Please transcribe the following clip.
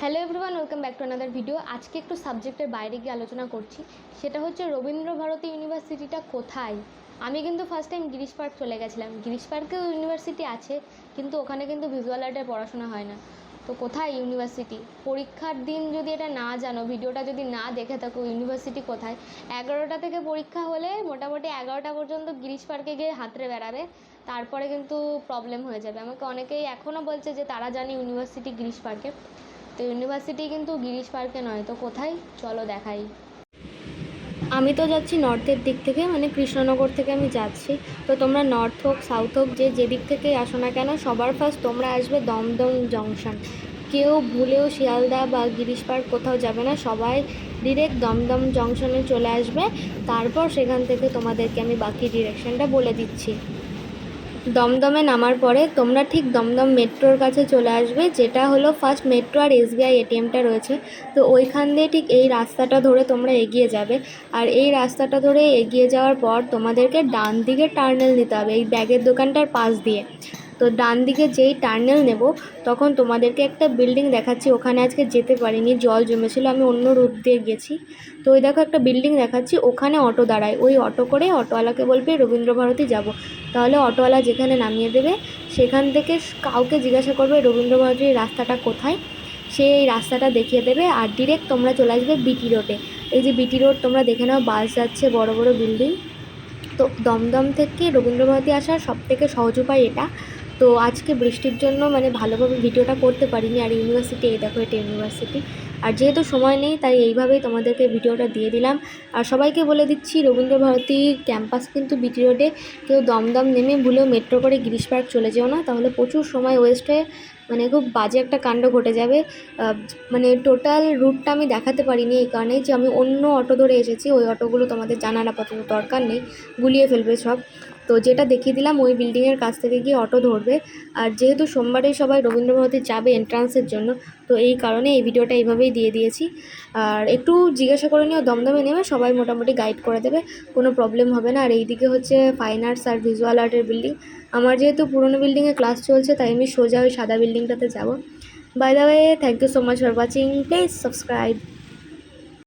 Hello everyone welcome back to another video আজকে একটু সাবজেক্টের বাইরে গিয়ে আলোচনা করছি। সেটা হচ্ছে রবীন্দ্র ভারতী ইউনিভার্সিটিটা কোথায়? আমি কিন্তু ফার্স্ট টাইম গিরিশ পার্ক চলে গেছিলাম। গিরিশ পার্কেও ইউনিভার্সিটি আছে, কিন্তু ওখানে কিন্তু ভিজুয়াল আর্টের পড়াশোনা হয় না। তো কোথায় ইউনিভার্সিটি? পরীক্ষার দিন যদি এটা না জানো, ভিডিওটা যদি না দেখে থাকো, ইউনিভার্সিটি কোথায়? এগারোটা থেকে পরীক্ষা হলে মোটামুটি এগারোটা পর্যন্ত গিরিশ পার্কে গিয়ে হাতরে বেড়াবে। তারপরে কিন্তু প্রবলেম হয়ে যাবে। আমাকে অনেকেই এখনও বলছে যে তারা জানে ইউনিভার্সিটি গিরিশ পার্কে। তো ইউনিভার্সিটি কিন্তু গিরিশ পার্কে নয়, তো কোথায়? চলো দেখাই। আমি তো যাচ্ছি নর্থের দিক থেকে মানে কৃষ্ণনগর থেকে আমি যাচ্ছি। তো তোমরা নর্থ হোক, সাউথ হোক, যে যেদিক থেকেই আসো না কেন, সবার ফার্স্ট তোমরা আসবে দমদম জংশন। কেউ ভুলেও শিয়ালদা বা গিরিশ পার্ক কোথাও যাবে না, সবাই ডিরেক্ট দমদম জংশনে চলে আসবে। তারপর সেখান থেকে তোমাদেরকে আমি বাকি ডিরেকশনটা বলে দিচ্ছি। দমদমে নামার পরে তোমরা ঠিক দমদম মেট্রোর কাছে চলে আসবে, যেটা হলো ফার্স্ট মেট্রো আর এসবিআই এটিএমটা রয়েছে। তো ওইখান দিয়ে ঠিক এই রাস্তাটা ধরে তোমরা এগিয়ে যাবে। আর এই রাস্তাটা ধরে এগিয়ে যাওয়ার পর তোমাদেরকে ডান দিকে টার্নেল নিতে হবে, এই ব্যাগের দোকানটার পাশ দিয়ে। তো ডান দিকে যেই টার্নেল নেব, তখন তোমাদেরকে একটা বিল্ডিং দেখাচ্ছি, ওখানে আজকে যেতে পারিনি, জল জমেছিল, আমি অন্য রুট দিয়ে গেছি। তো ওই দেখো একটা বিল্ডিং দেখাচ্ছি, ওখানে অটো দাঁড়ায়, ওই অটো করে অটোওয়ালাকে বলবে রবীন্দ্রভারতী যাব। তাহলে অটোওয়ালা যেখানে নামিয়ে দেবে, সেখান থেকে কাউকে জিজ্ঞাসা করবে রবীন্দ্র ভারতীর রাস্তাটা কোথায়। সে এই রাস্তাটা দেখিয়ে দেবে আর ডিরেক্ট তোমরা চলে আসবে বিটি রোডে এই যে বিটি রোড তোমরা দেখে নাও, বাস যাচ্ছে, বড় বড় বিল্ডিং তো দমদম থেকে রবীন্দ্রভারতী আসার সব থেকে সহজ উপায় এটা। তো আজকে বৃষ্টির জন্য মানে ভালোভাবে ভিডিওটা করতে পারিনি, আর ইউনিভার্সিটি এই দেখো এটা ইউনিভার্সিটি আর যেহেতু সময় নেই, তাই এইভাবেই তোমাদেরকে ভিডিওটা দিয়ে দিলাম। আর সবাইকে বলে দিচ্ছি, রবীন্দ্রভারতী ক্যাম্পাস কিন্তু বিটি রোডে কেউ দমদম নেমে ভুলেও মেট্রো করে গিরিশ পার্ক চলে যেও না। তাহলে প্রচুর সময় ওয়েস্ট হয়ে মানে খুব বাজে একটা কাণ্ড ঘটে যাবে। মানে টোটাল রুটটা আমি দেখাতে পারিনি এই কারণে যে আমি অন্য অটো ধরে এসেছি, ওই অটোগুলো তোমাদের জানার আপাতত দরকার নেই, গুলিয়ে ফেলবে সব। তো যেটা দেখিয়ে দিলাম, ওই বিল্ডিংয়ের কাছ থেকে গিয়ে অটো ধরবে। আর যেহেতু সোমবারেই সবাই রবীন্দ্রভারতী যাবে এন্ট্রান্সের জন্য, তো এই কারণে এই ভিডিওটা এইভাবেই দিয়ে দিয়েছি। আর একটু জিজ্ঞাসা করে নিও, দমদমে নেমে সবাই মোটামুটি গাইড করে দেবে, কোনো প্রবলেম হবে না। আর এইদিকে হচ্ছে ফাইন আর্টস আর ভিজুয়াল আর্টের বিল্ডিং আমার যেহেতু পুরনো বিল্ডিংয়ে ক্লাস চলছে, তাই আমি সোজা ওই সাদা বিল্ডিংটাতে যাব। By the way thank you so much for watching please subscribe